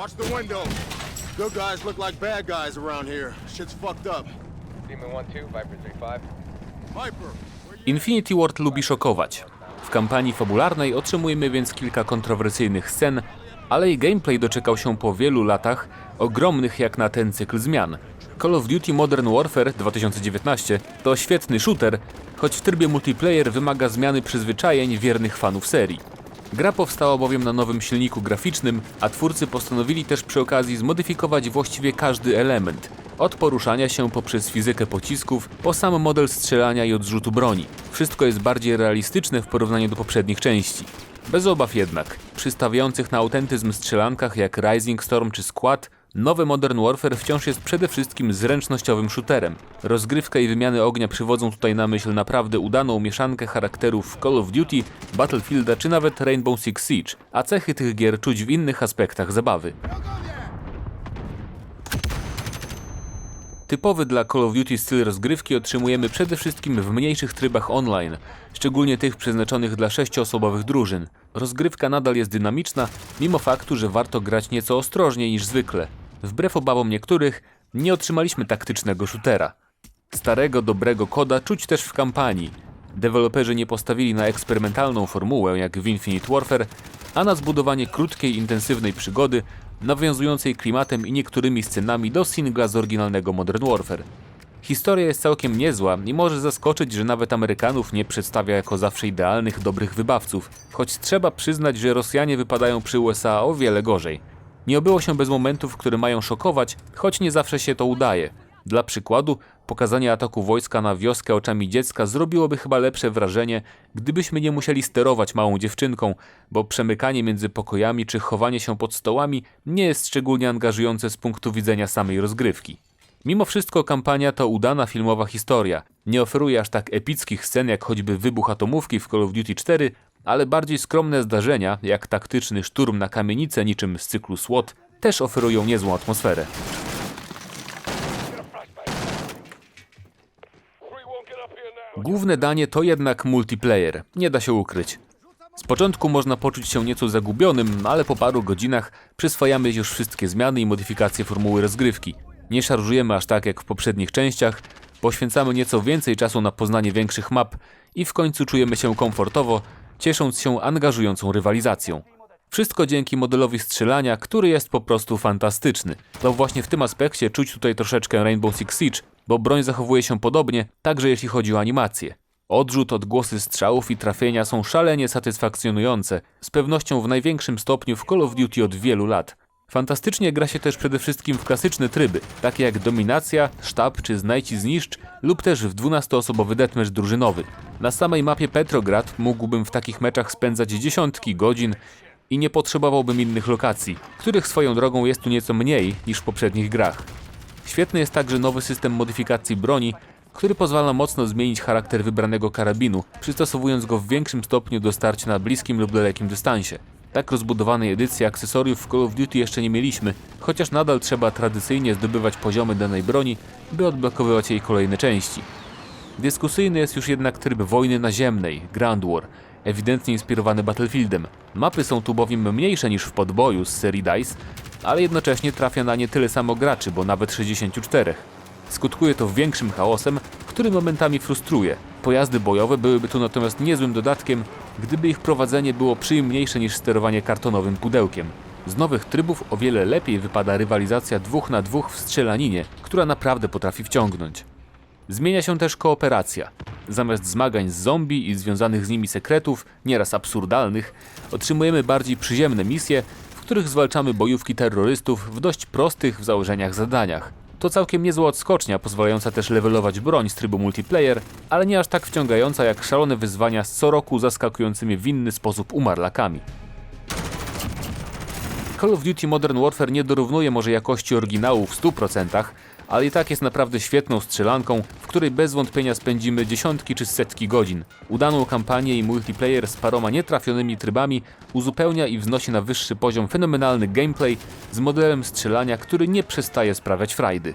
Watch the window. Good guys look like bad guys around here. Shit's fucked up. Demon 1-2, Viper 3-5. Viper, Infinity Ward lubi szokować. W kampanii fabularnej otrzymujemy więc kilka kontrowersyjnych scen, ale i gameplay doczekał się po wielu latach ogromnych jak na ten cykl zmian. Call of Duty Modern Warfare 2019 to świetny shooter, choć w trybie multiplayer wymaga zmiany przyzwyczajeń wiernych fanów serii. Gra powstała bowiem na nowym silniku graficznym, a twórcy postanowili też przy okazji zmodyfikować właściwie każdy element. Od poruszania się poprzez fizykę pocisków, po sam model strzelania i odrzutu broni. Wszystko jest bardziej realistyczne w porównaniu do poprzednich części. Bez obaw jednak, przy stawiających na autentyzm strzelankach jak Rising Storm czy Squad, nowy Modern Warfare wciąż jest przede wszystkim zręcznościowym shooterem. Rozgrywka i wymiany ognia przywodzą tutaj na myśl naprawdę udaną mieszankę charakterów Call of Duty, Battlefielda czy nawet Rainbow Six Siege, a cechy tych gier czuć w innych aspektach zabawy. Typowy dla Call of Duty styl rozgrywki otrzymujemy przede wszystkim w mniejszych trybach online, szczególnie tych przeznaczonych dla sześcioosobowych drużyn. Rozgrywka nadal jest dynamiczna, mimo faktu, że warto grać nieco ostrożniej niż zwykle. Wbrew obawom niektórych, nie otrzymaliśmy taktycznego shootera. Starego, dobrego koda czuć też w kampanii. Deweloperzy nie postawili na eksperymentalną formułę jak w Infinite Warfare, a na zbudowanie krótkiej, intensywnej przygody, nawiązującej klimatem i niektórymi scenami do singla z oryginalnego Modern Warfare. Historia jest całkiem niezła i może zaskoczyć, że nawet Amerykanów nie przedstawia jako zawsze idealnych, dobrych wybawców, choć trzeba przyznać, że Rosjanie wypadają przy USA o wiele gorzej. Nie obyło się bez momentów, które mają szokować, choć nie zawsze się to udaje. Dla przykładu, pokazanie ataku wojska na wioskę oczami dziecka zrobiłoby chyba lepsze wrażenie, gdybyśmy nie musieli sterować małą dziewczynką, bo przemykanie między pokojami czy chowanie się pod stołami nie jest szczególnie angażujące z punktu widzenia samej rozgrywki. Mimo wszystko kampania to udana filmowa historia. Nie oferuje aż tak epickich scen jak choćby wybuch atomówki w Call of Duty 4, ale bardziej skromne zdarzenia, jak taktyczny szturm na kamienicę niczym z cyklu SWAT, też oferują niezłą atmosferę. Główne danie to jednak multiplayer, nie da się ukryć. Z początku można poczuć się nieco zagubionym, ale po paru godzinach przyswajamy już wszystkie zmiany i modyfikacje formuły rozgrywki. Nie szarżujemy aż tak jak w poprzednich częściach, poświęcamy nieco więcej czasu na poznanie większych map i w końcu czujemy się komfortowo, ciesząc się angażującą rywalizacją. Wszystko dzięki modelowi strzelania, który jest po prostu fantastyczny. To właśnie w tym aspekcie czuć tutaj troszeczkę Rainbow Six Siege, bo broń zachowuje się podobnie, także jeśli chodzi o animację. Odrzut, odgłosy strzałów i trafienia są szalenie satysfakcjonujące, z pewnością w największym stopniu w Call of Duty od wielu lat. Fantastycznie gra się też przede wszystkim w klasyczne tryby, takie jak dominacja, sztab czy znajdź i zniszcz, lub też w 12-osobowy deathmatch drużynowy. Na samej mapie Petrograd mógłbym w takich meczach spędzać dziesiątki godzin i nie potrzebowałbym innych lokacji, których swoją drogą jest tu nieco mniej niż w poprzednich grach. Świetny jest także nowy system modyfikacji broni, który pozwala mocno zmienić charakter wybranego karabinu, przystosowując go w większym stopniu do starcia na bliskim lub dalekim dystansie. Tak rozbudowanej edycji akcesoriów w Call of Duty jeszcze nie mieliśmy, chociaż nadal trzeba tradycyjnie zdobywać poziomy danej broni, by odblokowywać jej kolejne części. Dyskusyjny jest już jednak tryb wojny naziemnej, Grand War, ewidentnie inspirowany Battlefieldem. Mapy są tu bowiem mniejsze niż w podboju z serii DICE, ale jednocześnie trafia na nie tyle samo graczy, bo nawet 64. Skutkuje to większym chaosem, który momentami frustruje. Pojazdy bojowe byłyby tu natomiast niezłym dodatkiem, gdyby ich prowadzenie było przyjemniejsze niż sterowanie kartonowym pudełkiem. Z nowych trybów o wiele lepiej wypada rywalizacja dwóch na dwóch w strzelaninie, która naprawdę potrafi wciągnąć. Zmienia się też kooperacja. Zamiast zmagań z zombie i związanych z nimi sekretów, nieraz absurdalnych, otrzymujemy bardziej przyziemne misje, w których zwalczamy bojówki terrorystów w dość prostych w założeniach zadaniach. To całkiem niezła odskocznia, pozwalająca też levelować broń z trybu multiplayer, ale nie aż tak wciągająca jak szalone wyzwania z co roku zaskakującymi w inny sposób umarlakami. Call of Duty Modern Warfare nie dorównuje może jakości oryginału w 100%, ale i tak jest naprawdę świetną strzelanką, w której bez wątpienia spędzimy dziesiątki czy setki godzin. Udaną kampanię i multiplayer z paroma nietrafionymi trybami uzupełnia i wznosi na wyższy poziom fenomenalny gameplay z modelem strzelania, który nie przestaje sprawiać frajdy.